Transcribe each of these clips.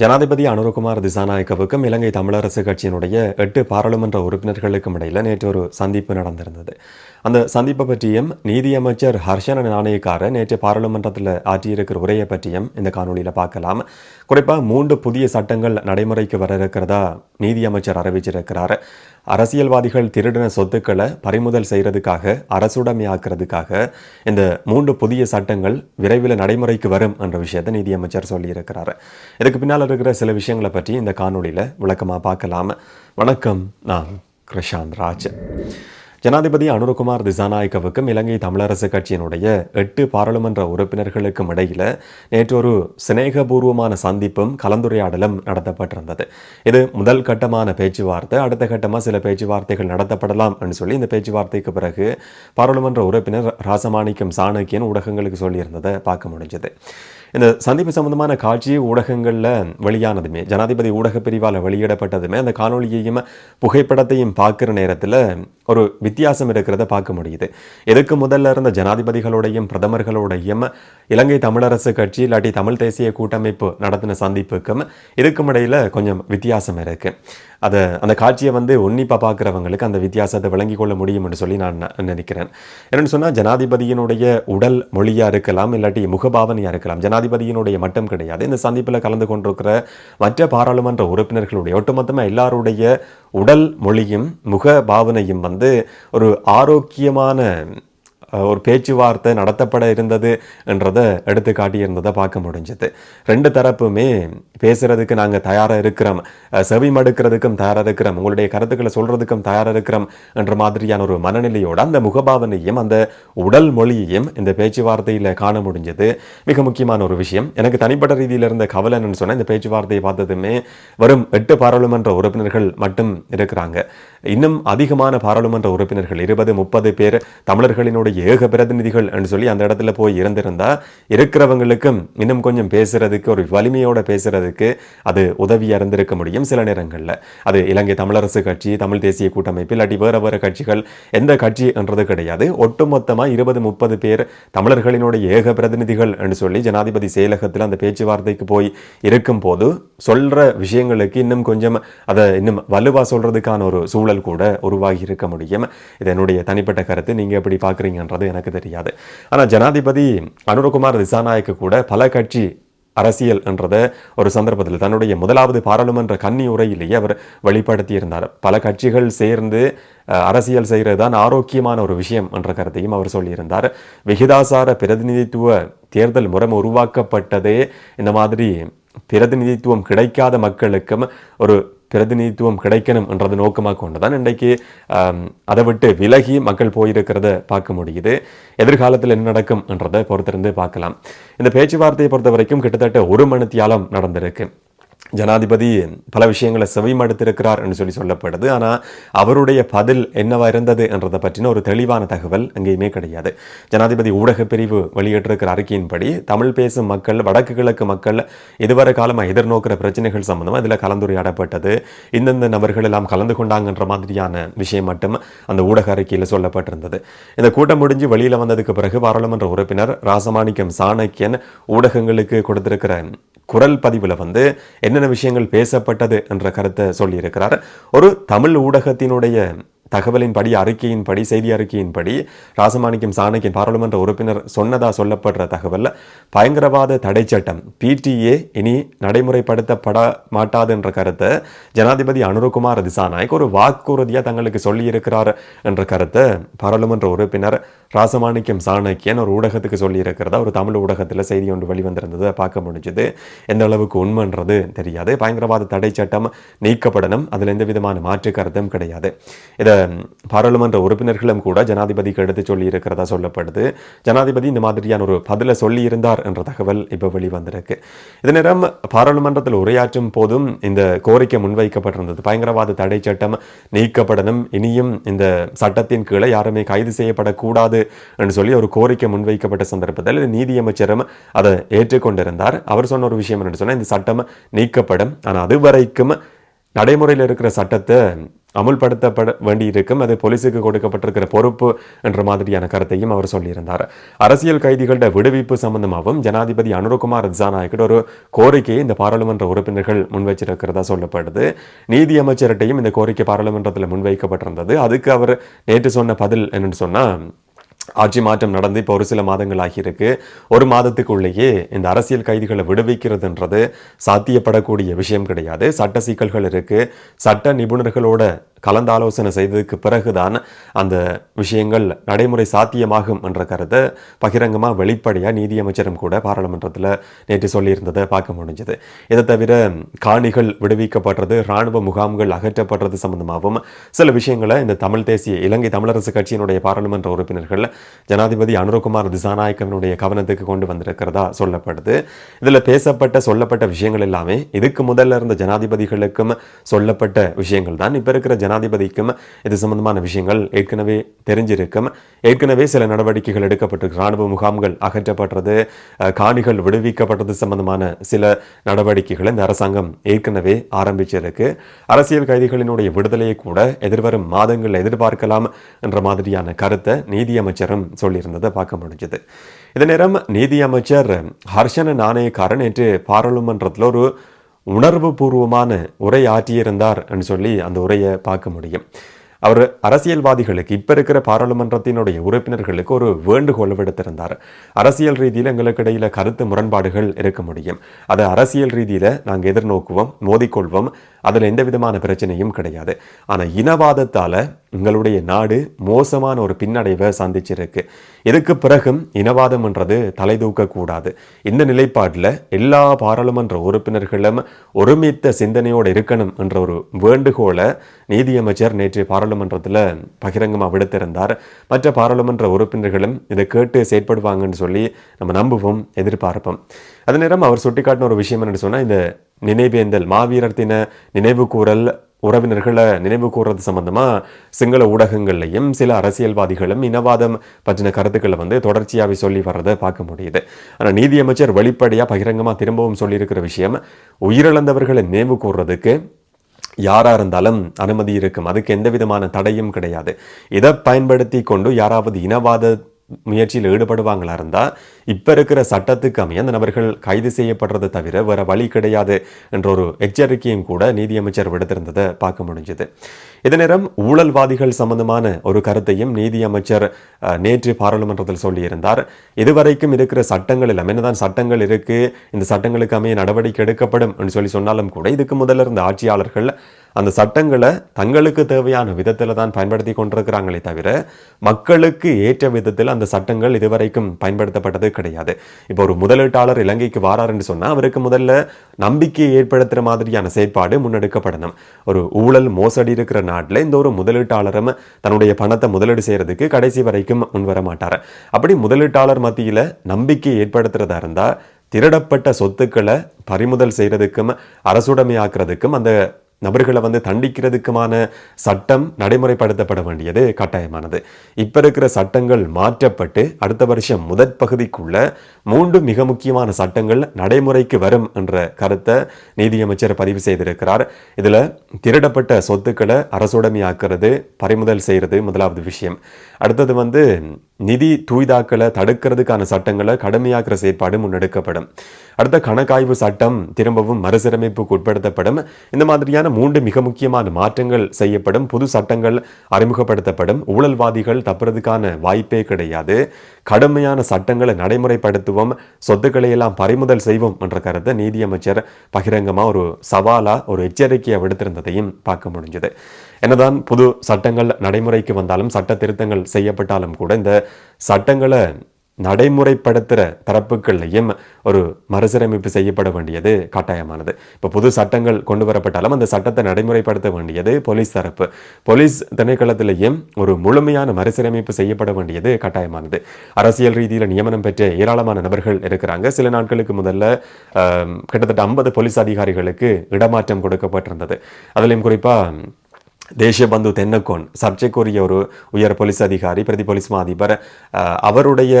ஜனாதிபதி அனுரகுமார் திசாநாயக்கவுக்கும் இலங்கை தமிழரசு கட்சியினுடைய எட்டு பாராளுமன்ற உறுப்பினர்களுக்கும் இடையில் நேற்று ஒரு சந்திப்பு நடந்திருந்தது. அந்த சந்திப்பை பற்றியும் நீதியமைச்சர் ஹர்ஷன நாணயக்கார நேற்று பாராளுமன்றத்தில் ஆற்றியிருக்கிற உரையை பற்றியும் இந்த காணொலியில் பார்க்கலாம். குறிப்பாக மூன்று புதிய சட்டங்கள் நடைமுறைக்கு வர இருக்கிறதா நீதியமைச்சர் அறிவிச்சிருக்கிறார். அரசியல்வாதிகள் திருடின சொத்துக்களை பறிமுதல் செய்யறதுக்காக அரசுடைமையாக்குறதுக்காக இந்த மூன்று புதிய சட்டங்கள் விரைவில் நடைமுறைக்கு வரும் என்ற விஷயத்தை நிதியமைச்சர் சொல்லியிருக்கிறார். இதுக்கு பின்னால் இருக்கிற சில விஷயங்களை பற்றி இந்த காணொலியில் விளக்கமாக பார்க்கலாம். வணக்கம் நான் கிருஷாந்த் ராஜ் ஜனாதிபதி அனுரகுமார் திசாநாயக்கவுக்கும் இலங்கை தமிழரசு கட்சியினுடைய எட்டு பாராளுமன்ற உறுப்பினர்களுக்கும் இடையில நேற்று ஒரு சிநேகபூர்வமான சந்திப்பும் கலந்துரையாடலும் நடத்தப்பட்டிருந்தது. இது முதல் கட்டமான பேச்சுவார்த்தை. அடுத்த கட்டமாக சில பேச்சுவார்த்தைகள் நடத்தப்படலாம் என்று சொல்லி இந்த பேச்சுவார்த்தைக்கு பிறகு பாராளுமன்ற உறுப்பினர் ராசமாணிக்கம் சாணக்கியன் ஊடகங்களுக்கு சொல்லியிருந்ததை பார்க்க முடிஞ்சது. இந்த சந்திப்பு சம்பந்தமான காட்சி ஊடகங்களில் வெளியானதுமே ஜனாதிபதி ஊடக பிரிவால் வெளியிடப்பட்டதுமே அந்த காணொலியையும் புகைப்படத்தையும் பார்க்குற நேரத்தில் ஒரு வித்தியாசம் இருக்கிறத பார்க்க முடியுது. எதுக்கு முதல்ல இருந்த ஜனாதிபதிகளோடையும் பிரதமர்களோடையும் இலங்கை தமிழரசு கட்சி இல்லாட்டி தமிழ் தேசிய கூட்டமைப்பு நடத்தின சந்திப்புக்கும் இதுக்கும் இடையில் கொஞ்சம் வித்தியாசம் இருக்குது அதை அந்த காட்சியை வந்து உன்னிப்பாக பார்க்குறவங்களுக்கு அந்த வித்தியாசத்தை விளங்கி கொள்ள முடியும் என்று சொல்லி நான் ந- நினைக்கிறேன். என்னென்னு சொன்னால் ஜனாதிபதியினுடைய உடல் மொழியாக இருக்கலாம் இல்லாட்டி முகபாவனையாக இருக்கலாம் ஜனாதிபதியினுடைய மட்டும் கிடையாது. இந்த சந்திப்பில் கலந்து கொண்டிருக்கிற மற்ற பாராளுமன்ற உறுப்பினர்களுடைய ஒட்டுமொத்தமாக எல்லாருடைய உடல் மொழியும் முக பாவனையும் வந்து ஒரு ஆரோக்கியமான ஒரு பேச்சுவார்த்தை நடத்தப்பட இருந்தது என்றதை எடுத்து காட்டியிருந்ததை பார்க்க முடிஞ்சது. ரெண்டு தரப்புமே பேசுறதுக்கு நாங்கள் தயாராக இருக்கிறோம். செவி மடுக்கிறதுக்கும் தயாராக இருக்கிறோம். உங்களுடைய கருத்துக்களை சொல்றதுக்கும் தயாராக இருக்கிறோம் என்ற மாதிரியான ஒரு மனநிலையோட அந்த முகபாவனையும் அந்த உடல் மொழியையும் இந்த பேச்சுவார்த்தையில் காண முடிஞ்சது. மிக முக்கியமான ஒரு விஷயம். எனக்கு தனிப்பட்ட ரீதியில் இருந்த கவலைன்னு சொன்னால் இந்த பேச்சுவார்த்தையை பார்த்ததுமே வரும் எட்டு பாராளுமன்ற உறுப்பினர்கள் மட்டும் இருக்கிறாங்க. இன்னும் அதிகமான பாராளுமன்ற உறுப்பினர்கள் இருபது முப்பது பேர் தமிழர்களினுடைய ஏக பிரதிநிதிகள் என்று சொல்லி அந்த இடத்துல போய் இருந்திருந்தா இருக்கிறவங்களுக்கும் இன்னும் கொஞ்சம் பேசுறதுக்கு ஒரு வலிமையோட பேசுறதுக்கு அது உதவியாக இருந்திருக்க முடியும் சில நேரங்களில். அது இலங்கை தமிழரசு கட்சி தமிழ் தேசிய கூட்டமைப்பு இல்லாட்டி வேற வேறு கட்சிகள் எந்த கட்சி என்றது கிடையாது. ஒட்டுமொத்தமா இருபது முப்பது பேர் தமிழர்களினுடைய ஏக பிரதிநிதிகள் என்று சொல்லி ஜனாதிபதி செயலகத்தில் அந்த பேச்சுவார்த்தைக்கு போய் இருக்கும் போது சொல்ற விஷயங்களுக்கு இன்னும் கொஞ்சம் அதை இன்னும் வலுவாக சொல்றதுக்கான ஒரு சூழல் கூட உருவாகி இருக்க முடியும். இது என்னுடைய தனிப்பட்ட கருத்து. நீங்க எப்படி பார்க்குறீங்கன்றது எனக்கு தெரியாது. ஆனா ஜனாதிபதி அனுரகுமார் திசாநாயக்கு கூட பல கட்சி அரசியல் என்றத ஒரு சந்தர்ப்பத்தில் தன்னுடைய முதலாவது பாராளுமன்ற கன்னி உரையிலேயே அவர் வெளிப்படுத்தியிருந்தார். பல கட்சிகள் சேர்ந்து அரசியல் செய்கிறது தான் ஆரோக்கியமான ஒரு விஷயம் என்ற கருத்தையும் அவர் சொல்லியிருந்தார். விகிதாசார பிரதிநிதித்துவ தேர்தல் முறை உருவாக்கப்பட்டதே இந்த மாதிரி பிரதிநிதித்துவம் கிடைக்காத மக்களுக்கும் ஒரு பிரதிநிதித்துவம் கிடைக்கணும் என்றது நோக்கமாக கொண்டுதான் இன்றைக்கு அதை விட்டு விலகி மக்கள் போயிருக்கிறத பார்க்க முடியுது. எதிர்காலத்தில் என்ன நடக்கும் என்றதை பொறுத்திருந்து பார்க்கலாம். இந்த பேச்சுவார்த்தையை பொறுத்த வரைக்கும் கிட்டத்தட்ட ஒரு மணித்தியாலம் நடந்திருக்கு. ஜனாதிபதி பல விஷயங்களை செவிமடுத்திருக்கிறார் என்று சொல்லி சொல்லப்படுது. ஆனால் அவருடைய பதில் என்னவா இருந்தது என்றதை பற்றின ஒரு தெளிவான தகவல் எங்கேயுமே கிடையாது. ஜனாதிபதி ஊடக பிரிவு வெளியிட்டிருக்கிற அறிக்கையின்படி தமிழ் பேசும் மக்கள் வடக்கு கிழக்கு மக்கள் இதுவரை காலமாக எதிர்நோக்கிற பிரச்சனைகள் சம்பந்தமாக இதில் கலந்துரையாடப்பட்டது. இந்தந்த நபர்கள் எல்லாம் கலந்து கொண்டாங்கன்ற மாதிரியான விஷயம் மட்டும் அந்த ஊடக அறிக்கையில் சொல்லப்பட்டிருந்தது. இந்த கூட்டம் முடிஞ்சு வெளியில் வந்ததுக்கு பிறகு பாராளுமன்ற உறுப்பினர் ராசமாணிக்கம் சாணக்கியன் ஊடகங்களுக்கு கொடுத்திருக்கிற குரல் பதிவில் வந்து என்னென்ன விஷயங்கள் பேசப்பட்டது என்ற கருத்தை சொல்லியிருக்கிறார். ஒரு தமிழ் ஊடகத்தினுடைய தகவலின்படி அறிக்கையின்படி செய்தி அறிக்கையின்படி ராசமாணிக்கம் சாணக்கியன் பாராளுமன்ற உறுப்பினர் சொன்னதா சொல்லப்படுற தகவலில் பயங்கரவாத தடை சட்டம் பிடிஏ இனி நடைமுறைப்படுத்தப்பட மாட்டாது என்ற கருத்தை ஜனாதிபதி அனுரகுமார் திசாநாயக் ஒரு வாக்குறுதியாக தங்களுக்கு சொல்லியிருக்கிறார் என்ற கருத்தை பாராளுமன்ற உறுப்பினர் ராசமாணிக்கம் சாணக்கியன் ஒரு ஊடகத்துக்கு சொல்லியிருக்கிறதா ஒரு தமிழ் ஊடகத்தில் செய்தி ஒன்று வெளிவந்திருந்ததை பார்க்க முடிஞ்சது. எந்த அளவுக்கு உண்மைன்றது தெரியாது. பயங்கரவாத தடை சட்டம் நீக்கப்படணும். அதில் எந்த விதமான மாற்று கருத்தும் கிடையாது. இதை பாராளுமன்ற உறுப்பினர்களும் கூட ஜனாதிபதிக்கு எடுத்து சொல்லி இருக்கிறதா சொல்லப்படுது. ஜனாதிபதி இந்த மாதிரியான ஒரு பதிலை சொல்லி இருந்தார் என்ற தகவல் இப்போ வெளிவந்திருக்கு. இதே நேரம் பாராளுமன்றத்தில் உரையாற்றும் போதும் இந்த கோரிக்கை முன்வைக்கப்பட்டிருந்தது. பயங்கரவாத தடை சட்டம் நீக்கப்படணும். இனியும் இந்த சட்டத்தின் கீழே யாருமே கைது செய்யப்படக்கூடாது என்று சொல்லி ஒரு கோரிக்கை முன்வைக்கப்பட்ட சந்தர்ப்பத்தில் நீதியமைச்சரும் அதை ஏற்றுக்கொண்டிருந்தார். அவர் சொன்ன ஒரு விஷயம் என்ன சொன்னால் இந்த சட்டம் நீக்கப்படும். ஆனால் அது வரைக்கும் நடைமுறையில் இருக்கிற சட்டத்தை அமுல்படுத்தப்பட வேண்டியிருக்கும். அது போலீஸுக்கு கொடுக்கப்பட்டிருக்கிற பொறுப்பு என்ற மாதிரியான கருத்தையும் அவர் சொல்லியிருந்தார். அரசியல் கைதிகளோட விடுவிப்பு சம்பந்தமாகவும் ஜனாதிபதி அனுரகுமார் திசாநாயக்கிட்ட ஒரு கோரிக்கையை இந்த பாராளுமன்ற உறுப்பினர்கள் முன்வைச்சிருக்கிறதா சொல்லப்படுது. நீதி அமைச்சர்கிட்டையும் இந்த கோரிக்கை பாராளுமன்றத்தில் முன்வைக்கப்பட்டிருந்தது. அதுக்கு அவர் நேற்று சொன்ன பதில் என்னன்னு சொன்னால் ஆட்சி மாற்றம் நடந்து இப்போ ஒரு சில மாதங்கள் ஆகியிருக்கு ஒரு மாதத்துக்குள்ளேயே இந்த அரசியல் கைதிகளை விடுவிக்கிறதுன்றது சாத்தியப்படக்கூடிய விஷயம் கிடையாது. சட்ட சிக்கல்கள் இருக்கு. சட்ட நிபுணர்களோட கலந்தாலோசனை செய்ததுக்கு பிறகுதான் அந்த விஷயங்கள் நடைமுறை சாத்தியமாகும் என்ற கருத்தை பகிரங்கமாக வெளிப்படையாக நீதியமைச்சரும் கூட பாராளுமன்றத்தில் நேற்று சொல்லியிருந்ததை பார்க்க முடிஞ்சது. இதை தவிர காணிகள் விடுவிக்கப்படுறது இராணுவ முகாம்கள் அகற்றப்படுறது சம்பந்தமாகவும் சில விஷயங்களை இந்த தமிழ் தேசிய இலங்கை தமிழரசு கட்சியினுடைய பாராளுமன்ற உறுப்பினர்கள் ஜனாதிபதி அனுரகுமார் திசாநாயக்கவினுடைய கவனத்துக்கு கொண்டு வந்திருக்கிறதா சொல்லப்படுது. இதில் பேசப்பட்ட சொல்லப்பட்ட விஷயங்கள் எல்லாமே இதுக்கு முதல்ல இருந்த ஜனாதிபதிகளுக்கும் சொல்லப்பட்ட விஷயங்கள் தான். இப்போ இருக்கிற ஜனாதிபதிக்கும் இது சம்பந்தமான விஷயங்கள் ஏற்கனவே தெரிஞ்சிருக்கும். ஏற்கனவே சில நடவடிக்கைகள் எடுக்கப்பட்டிருக்கு. ராணுவ முகாம்கள் அகற்றப்படுறது காணிகள் விடுவிக்கப்பட்டது சம்பந்தமான சில நடவடிக்கைகளை இந்த அரசாங்கம் ஏற்கனவே ஆரம்பிச்சிருக்கு. அரசியல் கைதிகளினுடைய விடுதலையை கூட எதிர்வரும் மாதங்கள் எதிர்பார்க்கலாம் என்ற மாதிரியான கருத்தை நீதியமைச்சர் அமைச்சரும் சொல்லியிருந்ததை பார்க்க முடிஞ்சது. இதே நேரம் நீதியமைச்சர் ஹர்ஷன நாணயக்காரன் நேற்று பாராளுமன்றத்தில் ஒரு உணர்வு பூர்வமான உரை ஆற்றியிருந்தார் என்று சொல்லி அந்த உரையை பார்க்க முடியும். அவர் அரசியல்வாதிகளுக்கு இப்போ இருக்கிற பாராளுமன்றத்தினுடைய உறுப்பினர்களுக்கு ஒரு வேண்டுகோள் விடுத்திருந்தார். அரசியல் ரீதியில் எங்களுக்கு இடையில கருத்து முரண்பாடுகள் இருக்க முடியும். அதை அரசியல் ரீதியில் நாங்கள் எதிர்நோக்குவோம் மோதிக்கொள்வோம். அதில் எந்த விதமான பிரச்சனையும் கிடையாது. ஆனால் இனவாதத்தால் எங்களுடைய நாடு மோசமான ஒரு பின்னடைவை சந்திச்சிருக்கு. இதுக்கு பிறகும் இனவாதம்ன்றது தலை தூக்கக்கூடாது. இந்த நிலைப்பாட்டில் எல்லா பாராளுமன்ற உறுப்பினர்களும் ஒருமித்த சிந்தனையோடு இருக்கணும் என்ற ஒரு வேண்டுகோளை நீதியமைச்சர் நேற்று பாராளுமன்றத்தில் பகிரங்கமாக விடுத்திருந்தார். மற்ற பாராளுமன்ற உறுப்பினர்களும் இதை கேட்டு செயற்படுவாங்கன்னு சொல்லி நம்ம நம்புவோம் எதிர்பார்ப்போம். அதே நேரம் அவர் சுட்டிக்காட்டின ஒரு விஷயம் என்னென்னு சொன்னால் இந்த நினைவேந்தல் மாவீரர் தின நினைவு கூறல் உறவினர்களை நினைவு கூறுறது சம்பந்தமாக சிங்கள ஊடகங்கள்லையும் சில அரசியல்வாதிகளும் இனவாதம் பற்றின கருத்துக்களை வந்து தொடர்ச்சியாகவே சொல்லி வர்றதை பார்க்க முடியுது. ஆனால் நீதியமைச்சர் வெளிப்படையாக பகிரங்கமாக திரும்பவும் சொல்லியிருக்கிற விஷயம் உயிரிழந்தவர்களை நினைவு கூறுறதுக்கு யாராக இருந்தாலும் அனுமதி இருக்கும். அதுக்கு எந்த விதமான தடையும் கிடையாது. இதை பயன்படுத்தி கொண்டு யாராவது இனவாத முயற்சியில் ஈடுபடுவாங்களா இருந்தால் இப்போ இருக்கிற சட்டத்துக்கு அமைய அந்த நபர்கள் கைது செய்யப்படுறதை தவிர வேற வழி கிடையாது என்ற ஒரு எச்சரிக்கையும் கூட நீதியமைச்சர் விடுத்திருந்ததை பார்க்க முடிஞ்சது. இதே நேரம் ஊழல்வாதிகள் சம்பந்தமான ஒரு கருத்தையும் நீதியமைச்சர் நேற்று பாராளுமன்றத்தில் சொல்லியிருந்தார். இதுவரைக்கும் இருக்கிற சட்டங்கள் எல்லாம் என்னதான் சட்டங்கள் இருக்கு இந்த சட்டங்களுக்கு அமைய நடவடிக்கை எடுக்கப்படும் என்று சொல்லி சொன்னாலும் கூட இதுக்கு முதல்ல இருந்த ஆட்சியாளர்கள் அந்த சட்டங்களை தங்களுக்கு தேவையான விதத்தில் தான் பயன்படுத்தி கொண்டிருக்கிறாங்களே தவிர மக்களுக்கு ஏற்ற விதத்தில் அந்த சட்டங்கள் இதுவரைக்கும் பயன்படுத்தப்பட்டது கிடையாது. இப்போ ஒரு முதலீட்டாளர் இலங்கைக்கு வாராருன்னு சொன்னால் அவருக்கு முதல்ல நம்பிக்கையை ஏற்படுத்துகிற மாதிரியான செயற்பாடு முன்னெடுக்கப்படணும். ஒரு ஊழல் மோசடி இருக்கிற நாட்டில் இந்த ஒரு முதலீட்டாளரும் தன்னுடைய பணத்தை முதலீடு செய்கிறதுக்கு கடைசி வரைக்கும் முன்வர மாட்டார். அப்படி முதலீட்டாளர் மத்தியில் நம்பிக்கை ஏற்படுத்துறதா இருந்தால் திருடப்பட்ட சொத்துக்களை பறிமுதல் செய்கிறதுக்கும் அரசுடைமையாக்குறதுக்கும் அந்த நபர்களை வந்து தண்டிக்கிறதுக்குமான சட்டம் நடைமுறைப்படுத்தப்பட வேண்டியது கட்டாயமானது. இப்ப இருக்கிற சட்டங்கள் மாற்றப்பட்டு அடுத்த வருஷம் முதற் பகுதிக்குள்ள மூன்று மிக முக்கியமான சட்டங்கள் நடைமுறைக்கு வரும் என்ற கருத்தை நீதியமைச்சர் பதிவு செய்திருக்கிறார். இதில் திருடப்பட்ட சொத்துக்களை அரசுடைமையாக்குறது பறிமுதல் செய்கிறது முதலாவது விஷயம். அடுத்தது வந்து நிதி தூய்தாக்களை தடுக்கிறதுக்கான சட்டங்களை கடுமையாக்குற செயற்பாடு முன்னெடுக்கப்படும். அடுத்த கணக்காய்வு சட்டம் திரும்பவும் மறுசீரமைப்புக்கு உட்படுத்தப்படும். இந்த மாதிரியான மூன்று மிக முக்கியமான மாற்றங்கள் செய்யப்படும். புது சட்டங்கள் அறிமுகப்படுத்தப்படும். ஊழல்வாதிகள் தப்புறதுக்கான வாய்ப்பே கிடையாது. கடுமையான சட்டங்களை நடைமுறைப்படுத்துவோம் சொத்துக்களை எல்லாம் பறிமுதல் செய்வோம் என்ற கருத்தை நீதியமைச்சர் பகிரங்கமாக ஒரு சவாலாக ஒரு எச்சரிக்கையை விடுத்திருந்ததையும் பார்க்க முடிஞ்சது. என்னதான் புது சட்டங்கள் நடைமுறைக்கு வந்தாலும் சட்ட திருத்தங்கள் செய்யப்பட்டாலும் கூட இந்த சட்டங்களை நடைமுறைப்படுத்துகிற தரப்புகள்லையும் ஒரு மறுசீரமைப்பு செய்யப்பட வேண்டியது கட்டாயமானது. இப்போ புது சட்டங்கள் கொண்டு வரப்பட்டாலும் அந்த சட்டத்தை நடைமுறைப்படுத்த வேண்டியது போலீஸ் தரப்பு. போலீஸ் திணைக்களத்திலேயும் ஒரு முழுமையான மறுசீரமைப்பு செய்யப்பட வேண்டியது கட்டாயமானது. அரசியல் ரீதியில் நியமனம் பெற்ற ஏராளமான நபர்கள் இருக்கிறாங்க. சில நாட்களுக்கு முதல்ல கிட்டத்தட்ட ஐம்பது போலீஸ் அதிகாரிகளுக்கு இடமாற்றம் கொடுக்கப்பட்டிருந்தது. அதிலையும் குறிப்பாக தேசியபந்து தென்னக்கோன் சர்ச்சைக்குரிய ஒரு உயர் போலீஸ் அதிகாரி பிரதி போலீஸ் மாதிபர் அவருடைய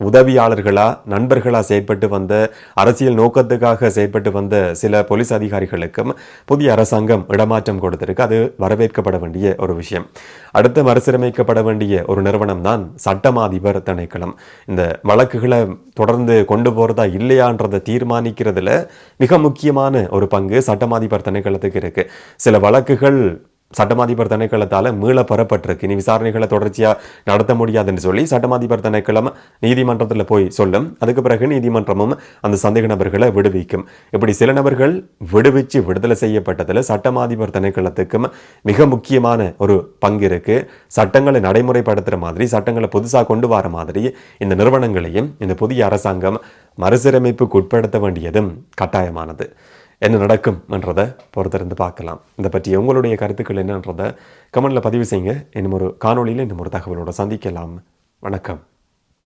உதவியாளர்களா நண்பர்களா செயற்பட்டு வந்த அரசியல் நோக்கத்துக்காக செயற்பட்டு வந்த சில போலீஸ் அதிகாரிகளுக்கும் புதிய அரசாங்கம் இடமாற்றம் கொடுத்திருக்கு. அது வரவேற்கப்பட வேண்டிய ஒரு விஷயம். அடுத்து மறுசீரமைக்கப்பட வேண்டிய ஒரு நிறுவனம் தான் சட்டமாதிபர் திணைக்களம். இந்த வழக்குகளை தொடர்ந்து கொண்டு போகிறதா இல்லையான்றதை தீர்மானிக்கிறதுல மிக முக்கியமான ஒரு பங்கு சட்டமாதிபர் திணைக்களத்துக்கு இருக்கு. சில வழக்குகள் சட்டமாதிபர் திணைக்களத்தால் மீள பெறப்பட்டிருக்கு இனி விசாரணைகளை தொடர்ச்சியாக நடத்த முடியாதுன்னு சொல்லி சட்டமாதிபர் திணைக்களம் நீதிமன்றத்தில் போய் சொல்லும். அதுக்கு பிறகு நீதிமன்றமும் அந்த சந்தேக நபர்களை விடுவிக்கும். இப்படி சில நபர்கள் விடுவிச்சு விடுதலை செய்யப்பட்டதில் சட்டமாதிபர் திணைக்களத்துக்கும் மிக முக்கியமான ஒரு பங்கு இருக்கு. சட்டங்களை நடைமுறைப்படுத்துகிற மாதிரி சட்டங்களை புதுசாக கொண்டு வர மாதிரி இந்த நிறுவனங்களையும் இந்த புதிய அரசாங்கம் மறுசீரமைப்புக்கு உட்படுத்த வேண்டியதும் கட்டாயமானது. என்ன நடக்கும் என்றதை பொறுத்திருந்து பார்க்கலாம். இதை பற்றி உங்களுடைய கருத்துக்கள் என்னன்றதை கமெண்டில் பதிவு செய்யுங்க. இன்னும் ஒரு காணொலியில் இன்னும் ஒரு தகவலோட சந்திக்கலாம். வணக்கம்.